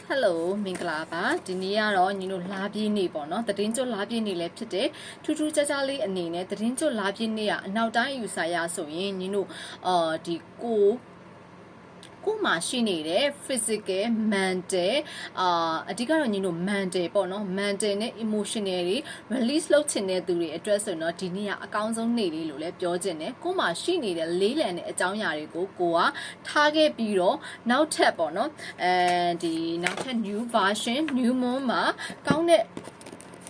ဟယ်လိုမင်္ဂလာပါဒီနေ့ကတော့ညီတို့လာပြည့်နေ့ပေါ့နော်သတင်းကျွတ်လာပြည့်နေ့လည်းဖြစ်တယ်ထူးထူးခြားခြားလေးအနေနဲ့သတင်းကျွတ်လာပြည့်နေ့ကအနောက်တိုင်းယူဆရဆိုရင်ညီတို့အာဒီကို ကိုယ်မှာရှိနေတဲ့ physical mental အာအဓိကတော့ညီတို့ mental ပေါ့နော် mental နဲ့ emotional တွေ release လုပ်ချင်တဲ့သူတွေအတွက်ဆိုတော့ဒီနေ့ကအကောင်းဆုံးနေ့လေးလို့လည်းပြောချင်တယ်ကိုယ်မှာရှိနေတဲ့လေးလံတဲ့အကြောင်းအရာတွေကိုကိုကထားခဲ့ပြီးတော့နောက်ထပ်ပေါ့နော်အဲဒီနောက်ထပ် new version new moon မှာကောင်းတဲ့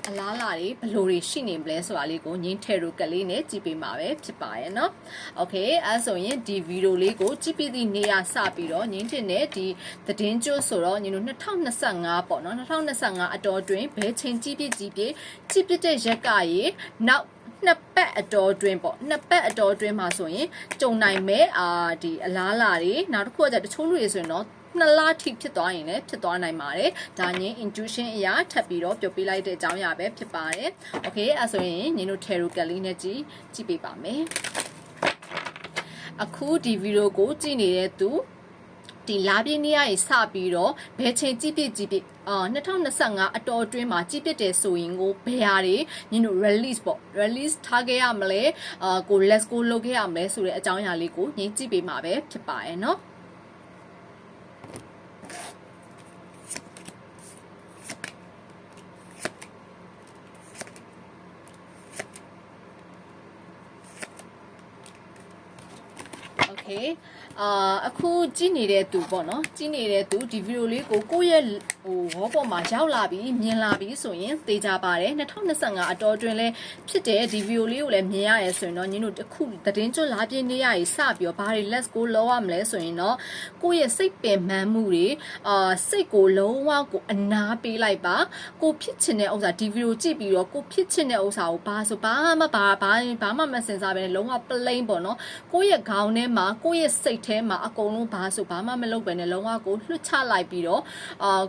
အလားလာတွေဘယ်လိုတွေရှိနေမလဲဆိုတာလေးကိုငင်းထဲရိုကလေးနဲ့ကြည့်ပေးမှာပဲဖြစ်ပါရဲ့เนาะโอเคအဲဆိုရင်ဒီဗီဒီယိုလေးကိုကြည့်ပြီးသည့်နေရာစပြီးတော့ငင်းတင်တဲ့ဒီသတင်းကျွတ်ဆိုတော့ညီတို့2025ပေါ့နော်2025အတော်တွင်ဘယ်ချိန်ကြည့်ပြကြည့်ပြကြည့်ပြတဲ့ရက်ကရေနောက်နှစ်ပတ်အတော်အတွင်းပေါ့နှစ်ပတ်အတော်အတွင်းမှာဆိုရင်ကြုံနိုင်မဲ့အာဒီအလားလာတွေနောက်တစ်ခုကကြတချို့လူတွေဆိုရင်တော့ နှစ်လထိဖြစ်သွားရင်လည်းဖြစ်သွားနိုင်ပါတယ်။ဒါညင် intuition အရာထပ်ပြီးတော့ပြောပြလိုက်တဲ့အကြောင်းအရာပဲဖြစ်ပါတယ်။ Okay အဲဆိုရင်ညီတို့ tarot card လေးနဲ့ကြည့်ကြည့်ပေးပါမယ်။အခုဒီဗီဒီယိုကိုကြည့်နေတဲ့သူဒီလာပြင်းနေရစပြီးတော့ဘယ်ချိန်ကြည့်ပြကြည့်ပြအာ2025အတော်အတွင်းမှာကြည့်ပြတယ်ဆိုရင်ကိုဘယ်ဟာတွေညတို့ release ပေါ့ release ထားခဲ့ရမလဲအာကို let's go လုပ်ခဲ့ရမလဲဆိုတဲ့အကြောင်းအရာလေးကိုညကြည့်ပေးမှာပဲဖြစ်ပါရဲ့เนาะ okay အာအခုကြည့်နေတဲ့သူပေါ့နော်ကြည့်နေတဲ့သူဒီဗီဒီယိုလေးကိုကိုယ့်ရဲ့ ဟိုဝေါပေါ်မှာရောက်လာပြီးမြင်လာပြီးဆိုရင်သိကြပါတယ်2025အတော်တွင်လဲဖြစ်တဲ့ဒီဗီဒီယိုလေးကိုလည်းမြင်ရရဲဆိုရင်တော့ညီတို့အခုသတင်းကျွတ်လာပြင်းနေရည်စပြီးတော့ဘာတွေ let's go လောက်ရမလဲဆိုရင်တော့ကိုယ့်ရဲ့စိတ်ပင်ပန်းမှုတွေအာစိတ်ကိုလုံးဝကိုအနာပေးလိုက်ပါကိုဖြစ်ချင်တဲ့ဥစ္စာဒီဗီဒီယိုကြည့်ပြီးတော့ကိုဖြစ်ချင်တဲ့ဥစ္စာကိုဘာဆိုဘာမှဘာဘာဘာမှမစင်စားပဲလုံးဝ plain ပေါ့နော်ကိုယ့်ရဲ့ခေါင်းထဲမှာကိုယ့်ရဲ့စိတ်ထဲမှာအကုန်လုံးဘာဆိုဘာမှမလုပ်ပဲနဲ့လုံးဝကိုလွှတ်ချလိုက်ပြီးတော့အာ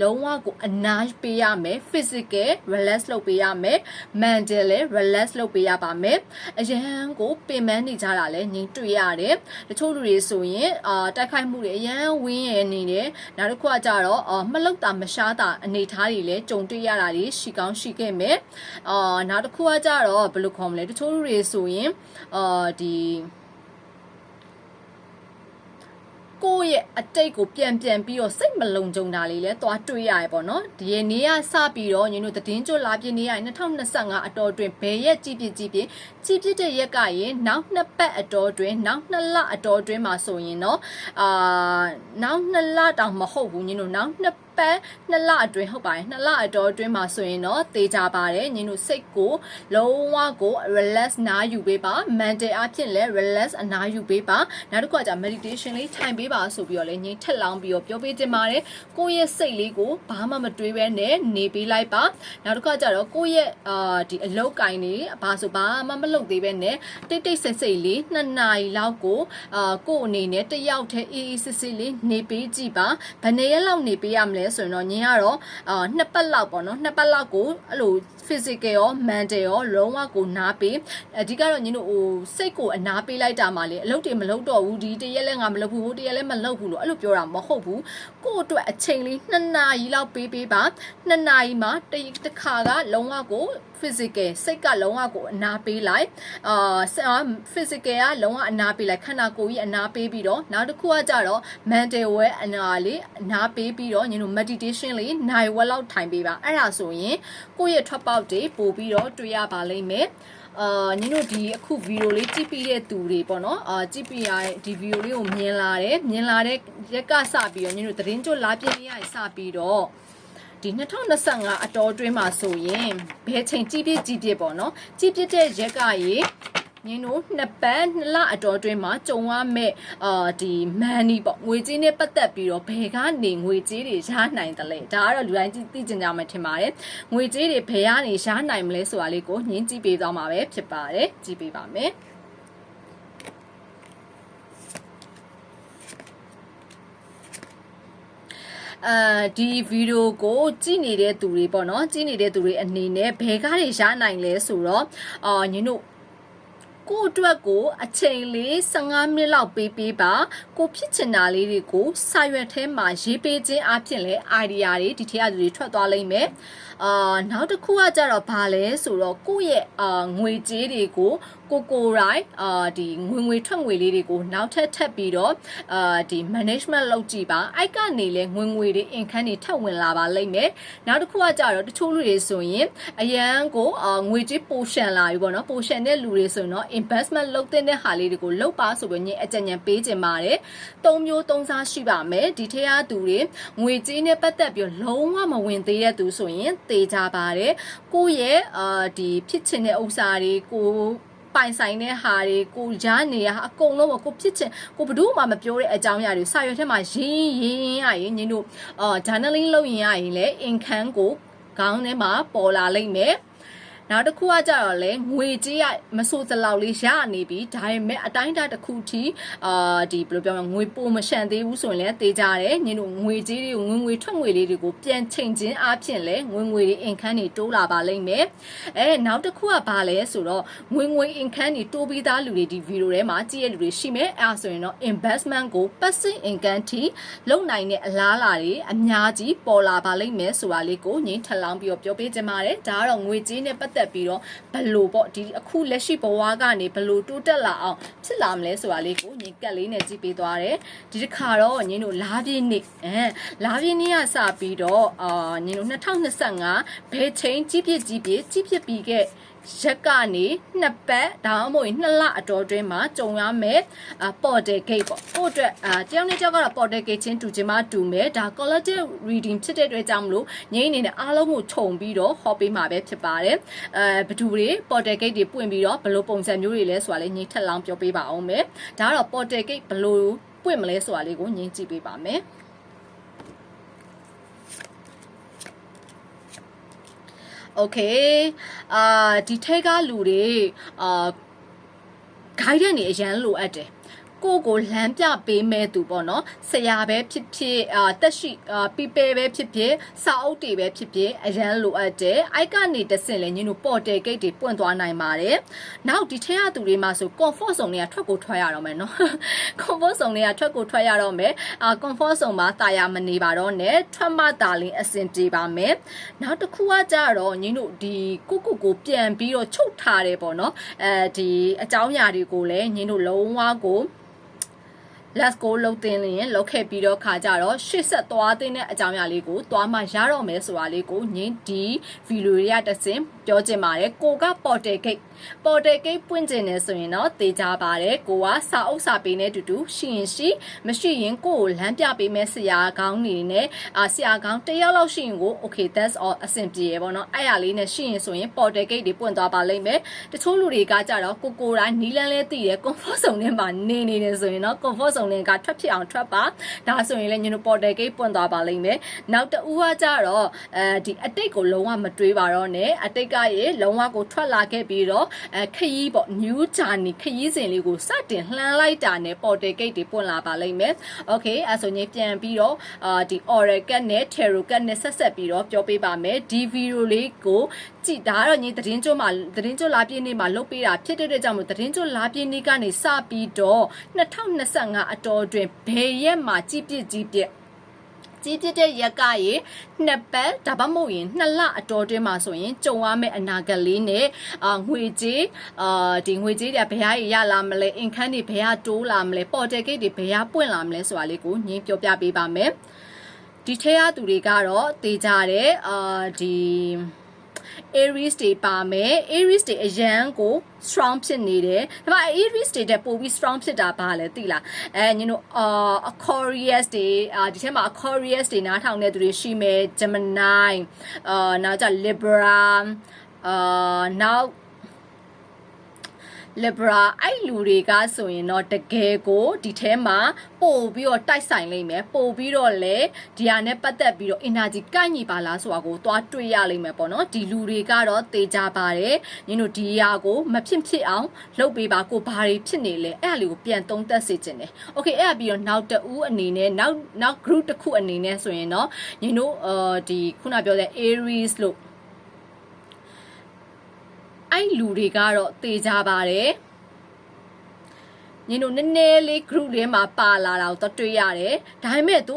လုံးဝကိုအနားပေးရမယ် physical relax လုပ်ပေးရမယ် mental လည်း relax လုပ်ပေးရပါမယ်အရန်ကိုပင်ပန်းနေကြတာလည်းငြိမ်တွေ့ရတယ်တချို့လူတွေဆိုရင်အာတိုက်ခိုက်မှုတွေအရန်ဝင်းရနေတယ်နောက်တစ်ခုကကြတော့အာမလောက်တာမရှားတာအနေထားတွေလည်းကြုံတွေ့ရတာတွေရှိကောင်းရှိခဲ့မယ်အာနောက်တစ်ခုကကြတော့ဘယ်လိုခေါ်မလဲတချို့လူတွေဆိုရင်အာဒီ ကိုယ့်ရဲ့အတိတ်ကိုပြန်ပြန်ပြီးတော့စိတ်မလုံခြုံတာလေးလဲသွားတွေ့ရရပေါ့နော်ဒီရနေ့ကစပြီးတော့ညီတို့သတင်းကြွလာပြနေရရင်2025အတော်တွင်ဘယ်ရက်ကြည့်ပြကြည့်ပြကြည့်ပြတဲ့ရက်ကရင်နောက်နှစ်ပတ်အတော်တွင်နောက်နှစ်လအတော်တွင်မှာဆိုရင်တော့အာနောက်နှစ်လတောင်မဟုတ်ဘူးညီတို့နောက်နှစ် ပတ်နှစ်လအတွင်းဟုတ်ပါတယ်နှစ်လအတော်အတွင်းမှာဆိုရင်တော့တေချာပါတယ်ညီတို့စိတ်ကိုလုံးဝကို relax နားယူပေးပါ mental အဖြစ်လည်း relax အနားယူပေးပါနောက်တစ်ခုကじゃ meditation လေးထိုင်ပေးပါဆိုပြီးတော့လည်းညီထက်လောင်းပြီးတော့ပြောပေးခြင်းပါတယ်ကိုယ့်ရဲ့စိတ်လေးကိုဘာမှမတွေးဘဲနဲ့နေပေးလိုက်ပါနောက်တစ်ခုကကြတော့ကိုယ့်ရဲ့အာဒီအလောက်ကင်နေဘာဆိုဘာမှမလုပ်သေးဘဲနဲ့တိတ်တိတ်ဆိတ်ဆိတ်လေးနှစ်နာရီလောက်ကိုအာကို့အနေနဲ့တယောက်တည်းအေးအေးစစ်စစ်လေးနေပေးကြည့်ပါဘယ်နှစ်ရက်လောက်နေပေးရမလဲဆိုရင်တော့ညင်ကတော့အာနှစ်ပတ်လောက်ပေါ့နော်နှစ်ပတ်လောက်ကိုအဲ့လို physical ရော mental ရောလုံးဝကိုနားပေးအဓိကတော့ညင်တို့ဟိုစိတ်ကိုအနားပေးလိုက်တာမှလေအလုပ်တွေမလုပ်တော့ဘူးဒီတရက်လဲငါမလုပ်ဘူးဟိုတရက်လဲမလုပ်ဘူးလို့အဲ့လိုပြောတာမဟုတ်ဘူးကို့အတွက်အချိန်လေး2နာရီလောက်ပေးပေးပါ2နာရီမှာတစ်ခါကလုံးဝကို physical စိတ်ကလုံးဝကိုအနာပေးလိုက်အာ physical ကလုံးဝအနာပေးလိုက်ခန္ဓာကိုယ်ကြီးအနာပေးပြီးတော့နောက်တစ်ခုကကြတော့ mental well အနာလေးအနာပေးပြီးတော့ညတို့ meditation လေးနိုင်ဝက်လောက်ထိုင်ပေးပါအဲ့ဒါဆိုရင်ကိုယ့်ရဲ့ထွက်ပေါက်တွေပို့ပြီးတော့တွေ့ရပါလိမ့်မယ်အာညီတို့ဒီအခုဗီဒီယိုလေးကြည့်ပြီးတဲ့သူတွေပေါ့နော်အာကြည့်ပြီးရဒီဗီဒီယိုလေးကိုမြင်လာတယ်မြင်လာတဲ့ရက်ကစပြီးတော့ညီတို့သတင်းကြွလာပြင်းရစပြီးတော့ဒီ2025အတော်တွင်းမှာဆိုရင်ဘယ်ချိန်ကြည့်ပြကြည့်ပြပေါ့နော်ကြည့်ပြတဲ့ရက်ကရေ ညင်းတို့နှစ်ပတ်နှစ်လအတော်တွင်းမှာကြုံရမဲ့အာဒီမန်နီပေါ့ငွေကြေးနဲ့ပတ်သက်ပြီးတော့ဘယ်ကနေငွေကြေးတွေရနိုင်တယ်လဲဒါကတော့လူတိုင်းသိကျင်ကြမှာထင်ပါတယ်ငွေကြေးတွေဘယ်ကနေရနိုင်မလဲဆိုတာလေးကိုညင်းကြည့်ပေးသွားမှာပဲဖြစ်ပါတယ်ကြည့်ပေးပါမယ်အာဒီဗီဒီယိုကိုကြည့်နေတဲ့သူတွေပေါ့နော်ကြည့်နေတဲ့သူတွေအနေနဲ့ဘယ်ကားတွေရနိုင်လဲဆိုတော့အာညတို့ ကိုယ့်အတွက်ကိုအချိန်လေး15မိနစ်လောက်ပေးပေးပါကိုဖြစ်ချင်တာလေးတွေကိုစာရွက်ထဲမှာရေးပေးခြင်းအပြင်လဲ idea တွေဒီထဲကလူတွေထွက်သွားလိမ့်မယ်အာနောက်တစ်ခုကကြတော့ဘာလဲဆိုတော့ကိုယ့်ရဲ့အာငွေကြေးတွေကို ကိုကိုရိုင်းအာဒီငွေငွေထွက်ငွေလေးတွေကိုနောက်ထပ်ထပ်ပြီးတော့အာဒီ management လုပ်ကြည့်ပါအိုက်ကနေလဲငွေငွေတွေ income တွေထပ်ဝင်လာပါလိမ့်မယ်နောက်တစ်ခုကကြတော့တချို့လူတွေဆိုရင်အရန်ကိုအာငွေကြေးပိုရှန်လာပြီပေါ့နော်ပိုရှန်တဲ့လူတွေဆိုရင်တော့ investment လုပ်တဲ့ဟာလေးတွေကိုလုပ်ပါဆိုပြီးညအကြံဉာဏ်ပေးခြင်းပါတယ်သုံးမျိုးသုံးစားရှိပါမယ်ဒီထက်အသူတွေငွေကြေးနဲ့ပတ်သက်ပြီးလုံးဝမဝင်သေးတဲ့သူဆိုရင်တေးကြပါတယ်ကိုယ့်ရဲ့အာဒီဖြစ်ချင်တဲ့ဥစ္စာတွေကို ပိုင်ဆိုင်တဲ့ဟာတွေကိုရားနေရအကုန်လုံးကိုဖြစ်ချင်ကိုဘယ်သူမှမပြောတဲ့အကြောင်းအရာတွေစာရွက်ထဲမှာရင်းရင်းရရင်ညင်တို့အာ journaling လုပ်ရင်ရရင်လည်း income ကိုခေါင်းထဲမှာပေါ်လာလိမ့်မယ် နောက်တစ်ခုကကြတော့လေငွေကြေးရမဆိုးစလောက်လေးရနေပြီဒါပေမဲ့အတိုင်းအတာတစ်ခုထိအာဒီဘယ်လိုပြောမလဲငွေပိုမရှန်သေးဘူးဆိုရင်လည်းတေးကြတယ်ညင်တို့ငွေကြေးတွေကိုငွေငွေထွက်ငွေလေးတွေကိုပြန်ချိန်ခြင်းအပြင်လဲငွေငွေတွေအင်ခန်းတွေတိုးလာပါလိမ့်မယ်အဲနောက်တစ်ခုကဘာလဲဆိုတော့ငွေငွေအင်ခန်းတွေတိုးပြီးသားလူတွေဒီဗီဒီယိုထဲမှာကြည့်ရလူတွေရှိမယ်အဲဆိုရင်တော့ investment ကို passive income ထိလုံနိုင်တဲ့အလားအလာတွေအများကြီးပေါ်လာပါလိမ့်မယ်ဆိုတာလေးကိုညင်ထပ်လောင်းပြီးတော့ပြောပေးချင်ပါတယ်ဒါကတော့ငွေကြေးနဲ့ပတ်သက်ပြီးတော့ဘယ်လိုပေါ့ဒီအခုလက်ရှိဘဝကနေဘယ်လိုတိုးတက်လာအောင်ဖြစ်လာမလဲဆိုတာလေးကိုညင်ကက်လေးနဲ့ကြည့်ပေးသွားတယ်ဒီတစ်ခါတော့ညင်တို့လာပြည့်နေ့အဲလာပြည့်နေ့ကစပြီးတော့အာညင်တို့2025ဘယ်ချိန်ကြီးပြစ်ကြီးပြစ်ကြီးပြစ်ပြီးခဲ့ရက်ကနေနှစ်ပတ်ဒါမှမဟုတ်နှစ်လအတော်တွင်းမှာကြုံရမယ်အပေါ်တယ်ဂိတ်ပေါ့ကို့အတွက်အာတယောက်နဲ့တယောက်ကတော့ပေါ်တယ်ဂိတ်ချင်းတူချင်မှတူမယ်ဒါ collective reading ဖြစ်တဲ့အတွက်ကြောင့်မလို့ငိမ့်အနေနဲ့အားလုံးကိုခြုံပြီးတော့ဟောပေးမှာပဲဖြစ်ပါတယ်အဲဘသူတွေပေါ်တယ်ဂိတ်တွေပွင့်ပြီးတော့ဘယ်လိုပုံစံမျိုးတွေလဲဆိုတာလေးငိမ့်ထက်လောင်းပြောပေးပါအောင်မယ်ဒါကတော့ပေါ်တယ်ဂိတ်ဘယ်လိုပွင့်မလဲဆိုတာလေးကိုငိမ့်ကြည့်ပေးပါမယ်โอเคအာဒီထက်ကလူတွေအာ guide နေအရန်လိုအပ်တယ် ကိုကိုလမ်းပြပေးမဲ့သူပေါ့နော်ဆရာပဲဖြစ်ဖြစ်အာတက်ရှိအာပီပယ်ပဲဖြစ်ဖြစ်စာအုပ်တွေပဲဖြစ်ဖြစ်အရန်လိုအပ်တယ်အိုက်ကနေတဆင့်လဲညင်တို့ပေါ်တယ်ဂိတ်တွေပွင့်သွားနိုင်ပါတယ်နောက်ဒီထဲကသူတွေမှာဆို comfort zone တွေကထွက်ကိုထွက်ရတော့မယ်နော် comfort zone တွေကထွက်ကိုထွက်ရတော့မယ်အာ comfort zone မှာတာယာမနေပါတော့နဲ့ထွက်မှတာလင်းအဆင်ပြေပါမယ်နောက်တစ်ခုကကြတော့ညင်တို့ဒီကုကုကိုပြန်ပြီးတော့ချုပ်ထားတယ်ပေါ့နော်အဲဒီအကြောင်းအရာတွေကိုလည်းညင်တို့လုံးဝကို let's go လှုပ်တင်လျင်လှုပ်ခဲ့ပြီးတော့ခါကြတော့ရှေ့ဆက်သွားတဲ့အကြောင်းအရာလေးကိုသွားမှရတော့မယ်ဆိုတာလေးကိုညင်ဒီဗီဒီယိုတွေကတစင်ပြောချင်ပါတယ်ကိုက portal gate portal gate ပွင့်ကျင်နေဆိုရင်တော့တေချာပါတယ်ကိုကစာအုပ်စာပေနဲ့တူတူရှိရင်ရှိမရှိရင်ကိုကိုလမ်းပြပေးမယ်ဆရာကောင်းနေနဲ့အာဆရာကောင်းတယောက်လောက်ရှိရင်ကို okay that's all အဆင်ပြေရပေါ့နော်အဲ့ရလေးနဲ့ရှိရင်ဆိုရင် portal gate တွေပွင့်သွားပါလိမ့်မယ်တချို့လူတွေကကြတော့ကိုကိုတိုင်းနီးလန်းလဲတည်တယ် comfort zone ထဲမှာနေနေတယ်ဆိုရင်တော့ comfort zone နဲ့ကထွက်ဖြစ်အောင်ထွက်ပါဒါဆိုရင်လည်းညတို့ portal gate ပွင့်သွားပါလိမ့်မယ်နောက်တူကကြတော့အဲဒီအတိတ်ကိုလုံးဝမတွေးပါတော့နဲ့အတိတ်ကရေလုံးဝကိုထွက်လာခဲ့ပြီးတော့အဲခရီးပေါ့ new journey ခရီးစဉ်လေးကိုစတင်လှမ်းလိုက်တာနဲ့ portal gate တွေပွင့်လာပါလိမ့်မယ် okay အဲဆိုရင်ပြန်ပြီးတော့အာဒီ oracle နဲ့ tarot card နဲ့ဆက်ဆက်ပြီးတော့ပြောပေးပါမယ်ဒီ video လေးကိုကြည့်ဒါကတော့ညီသတင်းကျွတ်မှာသတင်းကျွတ်လာပြည့်နေ့မှာလုပ်ပေးတာဖြစ်တဲ့အတွက်ကြောင့်မို့သတင်းကျွတ်လာပြည့်နေ့ကနေစပြီးတော့2025အတော်တွင်ဘယ်ရက်မှာကြီးပြစ်ကြီးပြစ်ကြီးပြစ်တဲ့ရက်ကရေနှစ်ပတ်ဒါမှမဟုတ်ရင်နှစ်လအတော်တွင်းမှာဆိုရင်ကြုံရမယ့်အနာဂတ်လေးနဲ့အာငွေကြေးအာဒီငွေကြေးတွေဘယ်ဟာရလာမလဲအင်ခန်းတွေဘယ်ဟာတိုးလာမလဲပေါ်တယ်ဂိတ်တွေဘယ်ဟာပွင့်လာမလဲဆိုတာလေးကိုညင်းပြောပြပေးပါမယ်ဒီထဲကသူတွေကတော့တေးကြတယ်အာဒီ Aries တွေပါမယ် Aries တွေအရန်ကို strong ဖြစ်နေတယ်ဒါပေမဲ့ Aries တွေတက်ပို့ပြီး strong ဖြစ်တာဘာလဲသိလားအဲညတို့အာ Aquarius တွေအာဒီထဲမှာ Aquarius တွေနားထောင်တဲ့သူတွေရှိမယ် Gemini အာနောက်ကြ Libra အာနောက် Libra အဲ့လူတွေကဆိုရင်တော့တကယ်ကိုဒီထဲမှာပို့ပြီးတော့တိုက်ဆိုင်လိမ့်မယ်ပို့ပြီးတော့လေဒီဟာနဲ့ပတ်သက်ပြီးတော့ energy ကိုက်ညီပါလားဆိုတာကိုသွားတွေ့ရလိမ့်မယ်ပေါ့နော်ဒီလူတွေကတော့တေချာပါတယ်ညတို့ဒီဟာကိုမဖြစ်ဖြစ်အောင်လုပ်ပေးပါကိုဘာတွေဖြစ်နေလဲအဲ့အလေးကိုပြန်သုံးသပ်စေချင်တယ် okay အဲ့အပြီးတော့နောက်တူအနေနဲ့နောက်နောက် group တစ်ခုအနေနဲ့ဆိုရင်တော့ညတို့အာဒီခုနပြောတဲ့ Aries လို့ အဲ့လူတွေကတော့တေချာပါတယ်ညင်တို့နည်းနည်းလေး group ထဲမှာပါလာတာကိုတွေ့ရတယ်ဒါပေမဲ့သူ